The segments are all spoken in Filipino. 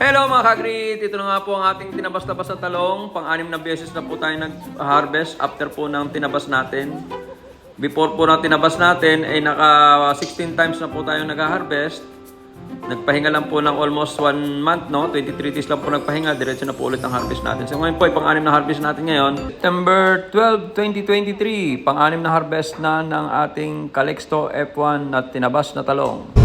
Hello mga kagrit! Ito na nga po ang ating tinabas-labas na talong. Pang-anim na beses na po tayo nag-harvest after po ng tinabas natin. Before po ng tinabas natin ay naka 16 times na po tayo nag-harvest. Nagpahinga lang po ng almost 1 month, no? 23 days lang po nagpahinga. Diretso na po ulit ang harvest natin. So ngayon po ay pang-anim na harvest natin ngayon. September 12, 2023. Pang-anim na harvest na ng ating Calixto F1 na tinabas na talong.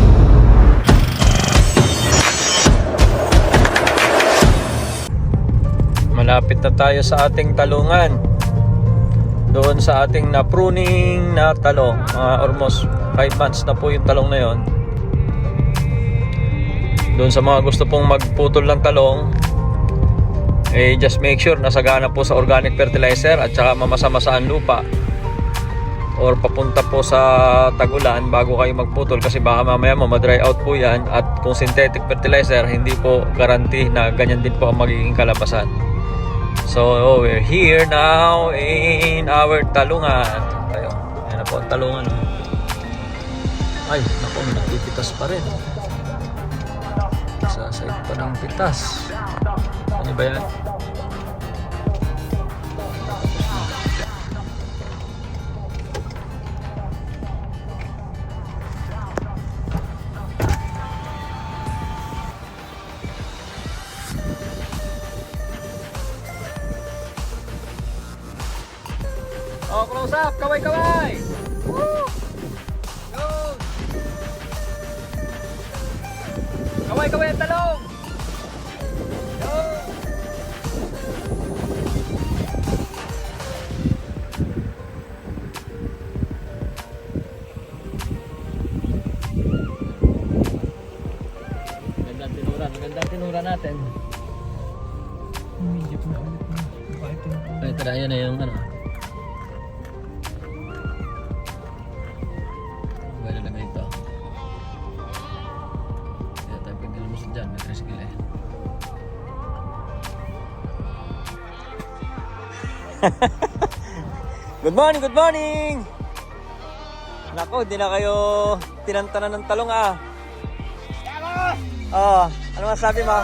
Malapit na tayo sa ating talungan. Doon sa ating na pruning na talong. Mga almost 5 months na po yung talong na yon. Doon sa mga gusto pong magputol ng talong, eh just make sure nasagana po sa organic fertilizer at saka mamasa-masa ang lupa or papunta po sa tagulan bago kayo magputol kasi baka mamaya mo ma-dry out po yan at kung synthetic fertilizer hindi po guarantee na ganyan din po ang magiging kalabasan so we're here now in our talungan. Ayun yan na po ang talungan. Ay naku nagpipitas pa rin. Sa side pa ng pitas. Ano ba yan Kaway ang talong! Yun! Gandang tinura, gandang tinura natin. Medyo na ulit na. Bakit Ay, tara, yan na yung ano. Dyan, may tricycle eh. good morning, good morning! Nako, hindi na kayo tinantanan ng talong ah. Oh, ano masabi mo?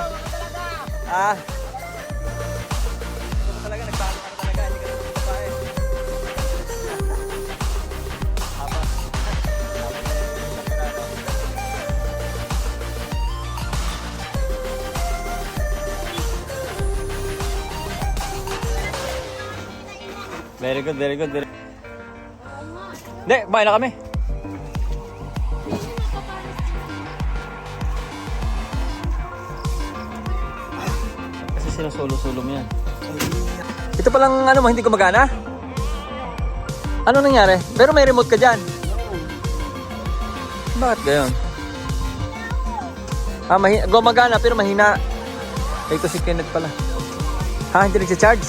Ah, Very good, very good. Very... Hindi, kumain na kami. Kasi sinusulo-sulo mo yan. Ito palang ano mo, hindi gumagana? Ano nangyari? Pero may remote ka dyan. Bakit gayon? Ah, mahi- gumagana pero mahina. Ito si Kenneth pala. Ha, hindi nagcha-charge?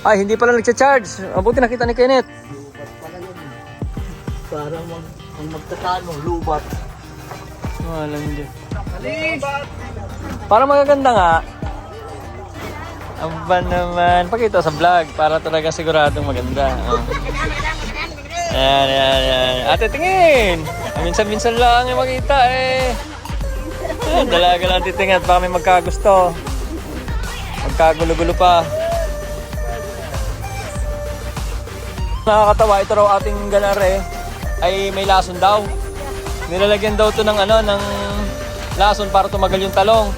Ay, hindi pala nagcha-charge. Mabuti nakita ni Kenneth. lubat pala yun. Para mag, kung magtatalo, lubat. Walang dyan. Para magaganda nga. Aba naman. Pakita sa vlog para talaga siguradong maganda. Oh. Yan, yan, yan. Ate, tingin! Minsan-minsan lang yung makita eh. Dalaga lang titingin at baka may magkagusto. Magkagulo-gulo pa. Nakakatawa, ito raw ating ganare ay may lason daw. Nilalagyan daw to ng ano, ng lason para tumagal yung talong.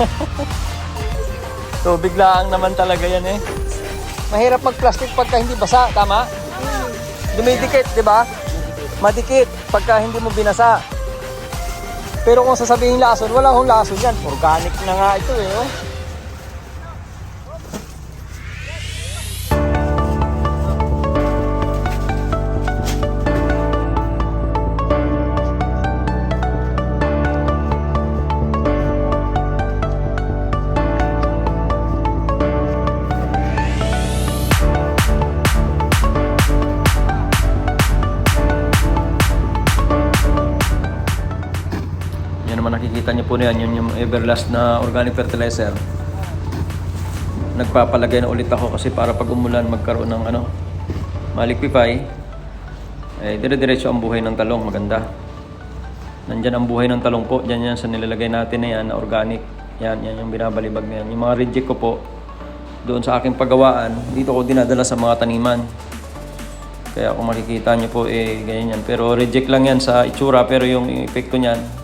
so biglaan naman talaga yan eh. Mahirap mag-plastic pagka hindi basa, tama? Dumidikit, di ba? Madikit pagka hindi mo binasa. Pero kung sasabihin lason, wala akong lason yan. Organic na nga ito eh. Oh. Naman nakikita niyo po na yan, yun yung Everlast na organic fertilizer. Nagpapalagay na ulit ako kasi para pag umulan magkaroon ng ano, malikpipay. Eh, dire-diretso ang buhay ng talong, maganda. Nandyan ang buhay ng talong po. Diyan yan sa nilalagay natin na yan, na organic. Yan, yan yung binabalibag na yan. Yung mga reject ko po, doon sa aking paggawaan, dito ko dinadala sa mga taniman. Kaya kung makikita nyo po, eh, ganyan yan. Pero reject lang yan sa itsura, pero yung epekto niyan,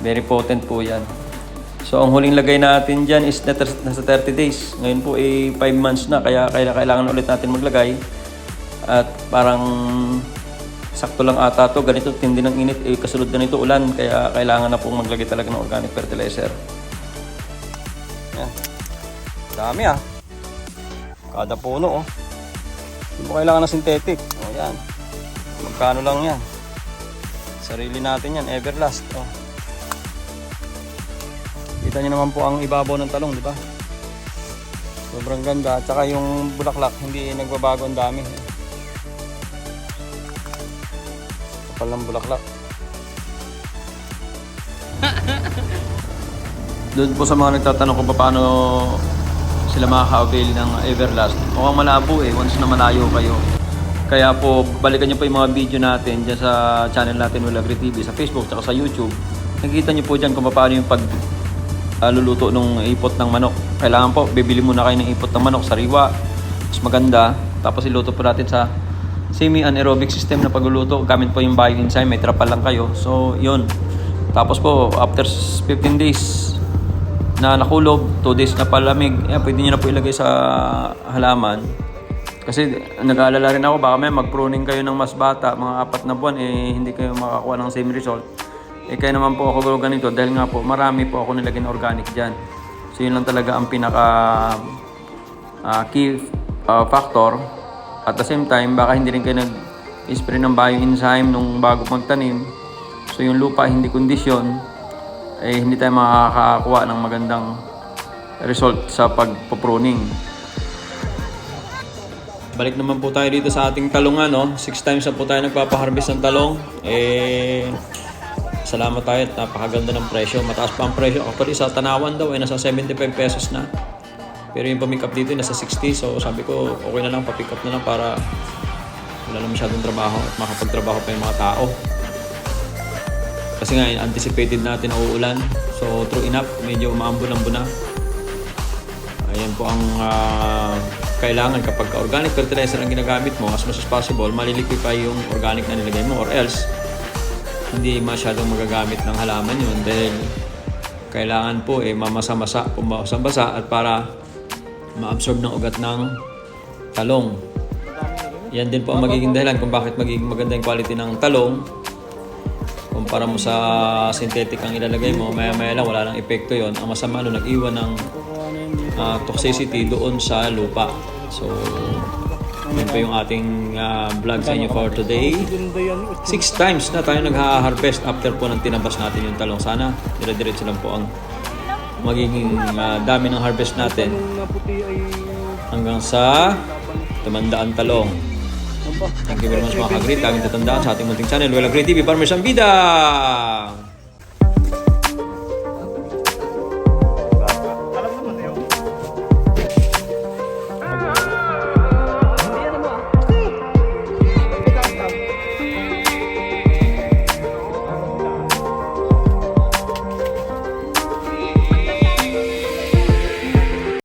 very potent po yan. So, ang huling lagay natin dyan is nasa 30 days. Ngayon po, eh, 5 months na, kaya, kaya kailangan ulit natin maglagay. At parang sakto lang ata to. Ganito tindi ng init eh, kasunod na nito ulan. Kaya kailangan na pong maglagay talaga ng organic fertilizer. Yan dami ah. Kada puno oh. Hindi mo kailangan ng synthetic. Oh yan. Magkano lang yan? Sarili natin yan everlast oh kita nyo naman po ang ibabaw ng talong di ba sobrang ganda at saka yung bulaklak hindi nagbabago ang dami kapal ng bulaklak. Doon po sa mga nagtatanong kung paano sila makaka-avail ng Everlast. Mukhang malabo eh, once na malayo kayo. Kaya po, balikan nyo po yung mga video natin dyan sa channel natin Will Agri TV, sa Facebook, at sa YouTube. Nakikita nyo po dyan kung paano yung pag ah, luluto ng ipot ng manok. Kailangan po, bibili muna kayo ng ipot ng manok, sariwa, mas maganda. Tapos iluto po natin sa semi-anaerobic system na pagluluto. Gamit po yung bioenzyme, may trapal lang kayo. So, yun. Tapos po, after 15 days na nakulob, 2 days na palamig, eh, pwede nyo na po ilagay sa halaman. Kasi nag-aalala rin ako, baka may mag-pruning kayo ng mas bata, mga apat na buwan, eh, hindi kayo makakuha ng same result. Eh, kaya naman po ako ganito dahil nga po, marami po ako nilagay na organic dyan. So, yun lang talaga ang pinaka ah, key ah, factor. At the same time, baka hindi rin kayo nag-spray ng bioenzyme nung bago magtanim. So yung lupa hindi kondisyon, eh hindi tayo makakakuha ng magandang result sa pagpo-pruning. Balik naman po tayo dito sa ating talungan, no? Six times na po tayo nagpapaharvest ng talong. Eh, salamat tayo napakaganda ng presyo. Mataas pa ang presyo. Actually, sa Tanawan daw ay nasa 75 pesos na. Pero yung pamick up dito nasa 60. So sabi ko, okay na lang, papick up na lang para wala na masyadong trabaho at makapagtrabaho pa yung mga tao. Kasi nga, anticipated natin na uulan. So true enough, medyo umaambon-ambon na. Ayan po ang ah, kailangan kapag ka organic fertilizer ang ginagamit mo, as much as possible, maliliquify yung organic na nilagay mo or else hindi masyadong magagamit ng halaman yun dahil kailangan po eh mamasa-masa, pumasa-basa at para ma-absorb ng ugat ng talong. Yan din po ang magiging dahilan kung bakit magiging maganda yung quality ng talong. Kumpara mo sa synthetic ang ilalagay mo, maya-maya lang wala nang epekto yon. Ang masama no, nag-iwan ng ah, toxicity doon sa lupa. So, yun po yung ating ah, vlog sa inyo for today. Six times na tayo nag-harvest after po ng tinabas natin yung talong. Sana dire-diretso lang po ang magiging ah, dami ng harvest natin hanggang sa tumandaan talong. Thank you very much mga kagrit. Laging tatandaan sa ating munting channel. Well, Great TV, Farmers ang Bida!